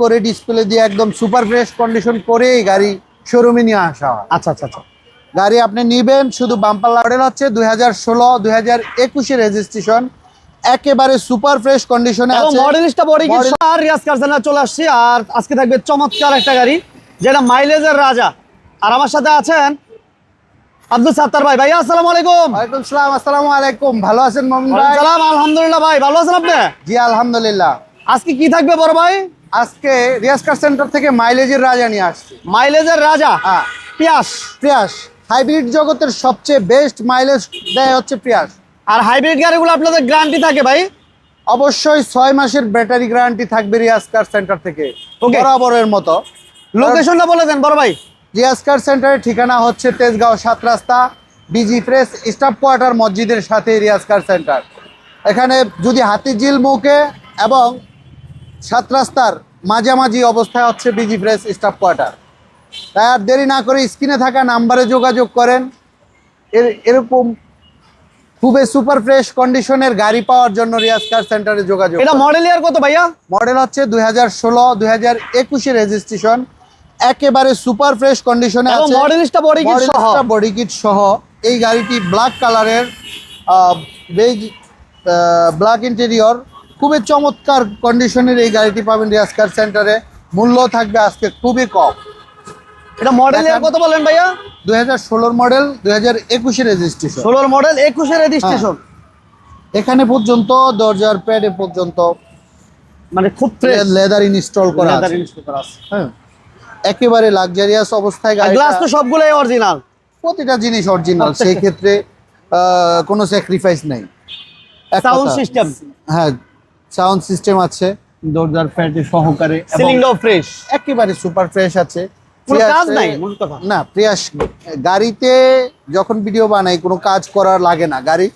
করে ডিসপ্লে দিয়ে একদম সুপার ফ্রেশ কন্ডিশন করেই গাড়ি শোরুমে নিয়ে আসা হয়। আচ্ছা আচ্ছা আচ্ছা। গাড়ি আপনি নিবেন শুধু বাম্পার মডেল হচ্ছে দুই হাজার ষোলো দুই হাজার একুশে রেজিস্ট্রেশন একেবারে সুপার ফ্রেশ কন্ডিশনে আছে। মডেলিস্টটা বডি আর রিয়াজ চলে আসছি আর আজকে থাকবে চমৎকার একটা গাড়ি যেটা মাইলেজের রাজা। আর আমার সাথে আছেন আব্দুল সাত্তার ভাই। ভাই আসসালামু আলাইকুম। ওয়ালাইকুম সালাম আসসালামু আলাইকুম। ভালো আছেন মমিন ভাই? সালাম আলহামদুলিল্লাহ ভাই ভালো আছেন আপনি? জি আলহামদুলিল্লাহ। আজকে কি থাকবে বড় ভাই? আজকে রিয়াজ কার সেন্টার থেকে মাইলেজের রাজা নিয়ে আসছি। মাইলেজের রাজা? হ্যাঁ। পিয়াস প্রিয়াস হাইব্রিড জগতের সবচেয়ে বেস্ট মাইলেজ দেয় হচ্ছে পিয়াস আর হাইব্রিড গাড়িগুলো আপনাদের গ্যারান্টি থাকে ভাই? অবশ্যই ছয় মাসের ব্যাটারি গ্যারান্টি থাকবে রিয়াজ কার সেন্টার থেকে. বরাবরের মতো। লোকেশনটা বলে দেন বড় ভাই। রিয়াজ কার সেন্টারের ঠিকানা হচ্ছে তেজগাঁও সাত রাস্তা বিজি প্রেস স্টাফ কোয়ার্টার মসজিদের সাথে রিয়াজ কার সেন্টার। এখানে যদি হাতিঝিল মুখে এবং সাত রাস্তার মাঝামাঝি অবস্থায় হচ্ছে বিজি প্রেস স্টাফ কোয়ার্টার। তাই আর দেরি না করে স্ক্রিনে থাকা নাম্বারে যোগাযোগ করেন। এর এরকম খুবই সুপার ফ্রেশ কন্ডিশনের গাড়ি পাওয়ার জন্য রিয়াজ কার সেন্টারে যোগাযোগ এটা মডেল ইয়ার কত ভাইয়া? মডেল হচ্ছে দুই হাজার ষোলো দুই হাজার একুশে রেজিস্ট্রেশন। একেবারে সুপার ফ্রেশ কন্ডিশনে আছে। মডেলিস্টটা বডি কিট সহ। বডি কিট সহ। এই গাড়িটি ব্ল্যাক কালারের বেজ ব্ল্যাক ইন্টেরিয়র খুবই চমৎকার কন্ডিশনের এই গাড়িটি পাবেন রিয়াজ কার সেন্টারে। মূল্য থাকবে আজকে খুবই কম। এটা মডেল দেখান। কত বলেন ভাইয়া। দুই হাজার ষোলোর মডেল দুই হাজার একুশে রেজিস্ট্রেশন ষোলোর মডেল একুশে রেজিস্ট্রেশন এখানে পর্যন্ত দরজার প্যাডে পর্যন্ত মানে খুব লেদার ইনস্টল করা আছে। হ্যাঁ। একেবারে লাক্সারিয়াস অবস্থায় গাড়িটা। গ্লাস তো সবগুলোই অরিজিনাল প্রতিটা জিনিস অরিজিনাল। সেই ক্ষেত্রে কোনো স্যাক্রিফাইস নেই। সাউন্ড সিস্টেম হ্যাঁ। সাউন্ড সিস্টেম আছে দরজার প্যাডে সহকারে সিলিংটাও ফ্রেশ একেবারে সুপার ফ্রেশ আছে। কাজ নাই না প্রিয়াস গাড়িতে যখন ভিডিও বানাই কোনো কাজ করার লাগে না। গাড়ি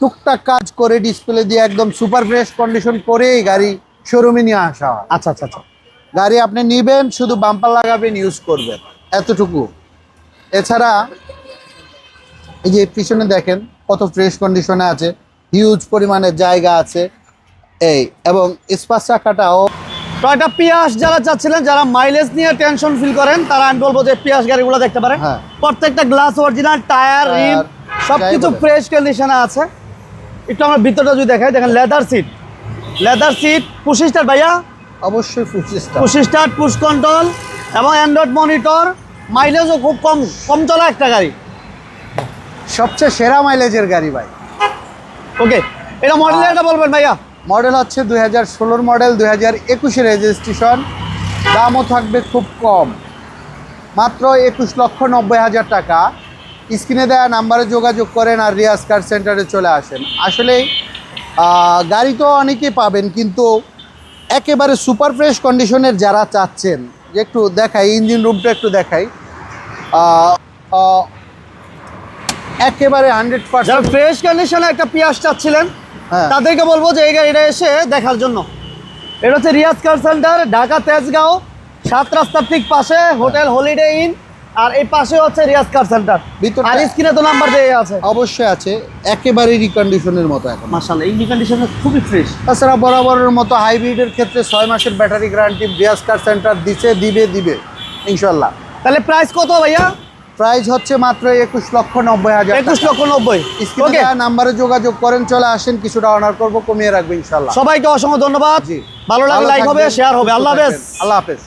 টুকটাক কাজ করে ডিসপ্লে দিয়ে একদম সুপার ফ্রেশ কন্ডিশন করেই গাড়ি শোরুমে নিয়ে আসা হয়। আচ্ছা আচ্ছা আচ্ছা। গাড়ি আপনি নিবেন শুধু বাম্পার লাগাবেন ইউজ করবেন। এতটুকু। এছাড়া এই যে পিছনে দেখেন কত ফ্রেশ কন্ডিশনে আছে। হিউজ পরিমাণের জায়গা আছে। এই এবং স্পাস চাকাটাও। টয়টা পিয়াস যারা চাচ্ছিলেন যারা মাইলেজ নিয়ে টেনশন ফিল করেন তারা আমি বলব যে পিয়াস গাড়িগুলো দেখতে পারেন। হ্যাঁ। প্রত্যেকটা গ্লাস অরিজিনাল টায়ার রিম সবকিছু ফ্রেশ কন্ডিশনে আছে। একটু আমরা ভিতরটা যদি দেখাই দেখেন leather seat leather seat star ভাইয়া? অবশ্যই পুশ স্টার্ট পুশ কন্ট্রোল এবং অ্যান্ড্রয়েড মনিটর মাইলেজও খুব কম কম চলা একটা গাড়ি। সবচেয়ে সেরা মাইলেজের গাড়ি ভাই। ওকে এটা মডেল এটা বলবেন ভাইয়া? মডেল হচ্ছে দুই হাজার ষোলোর মডেল দুই হাজার একুশে রেজিস্ট্রেশন দামও থাকবে খুব কম। মাত্র একুশ লক্ষ নব্বই হাজার টাকা। স্ক্রিনে দেওয়া নাম্বারে যোগাযোগ করেন আর রিয়াজ কার সেন্টারে চলে আসেন। আসলেই আহ, গাড়ি তো অনেকেই পাবেন কিন্তু একেবারে সুপার ফ্রেশ কন্ডিশনের যারা চাচ্ছেন যে একটু দেখাই ইঞ্জিন রুমটা একটু দেখাই। একেবারে হান্ড্রেড পার্সেন্ট। ফ্রেশ কন্ডিশনে একটা পিয়াস চাচ্ছিলেন তাদেরকে বলব যে এই গাড়িটা এসে দেখার জন্য। এটা হচ্ছে রিয়াজ কার সেন্টার ঢাকা তেজগাঁও সাত রাস্তার ঠিক পাশে হোটেল হলিডে ইন আর এই পাশে হচ্ছে রিয়াজ কার সেন্টার। আর স্ক্রিনে তো নাম্বার দেওয়া আছে। অবশ্যই আছে একেবারে রিকন্ডিশনের মতো এখন। মাশাআল্লাহ এই কন্ডিশনে খুবই ফ্রেশ তাছাড়া বরাবরের মতো হাইব্রিডের ক্ষেত্রে ছয় মাসের battery guarantee Riaz car centre দিছে দিবে দিবে ইনশাল্লাহ তাহলে প্রাইস কত ভাইয়া? প্রাইস হচ্ছে মাত্র একুশ লক্ষ নব্বই হাজার একুশ লক্ষ নব্বই। নাম্বারে যোগাযোগ করেন চলে আসেন কিছুটা অনার করব কমিয়ে রাখব ইনশাল্লাহ সবাইকে অসংখ্য ধন্যবাদ। ভালো লাগলে লাইক হবে শেয়ার হবে। আল্লাহ হাফেজ। আল্লাহ হাফেজ।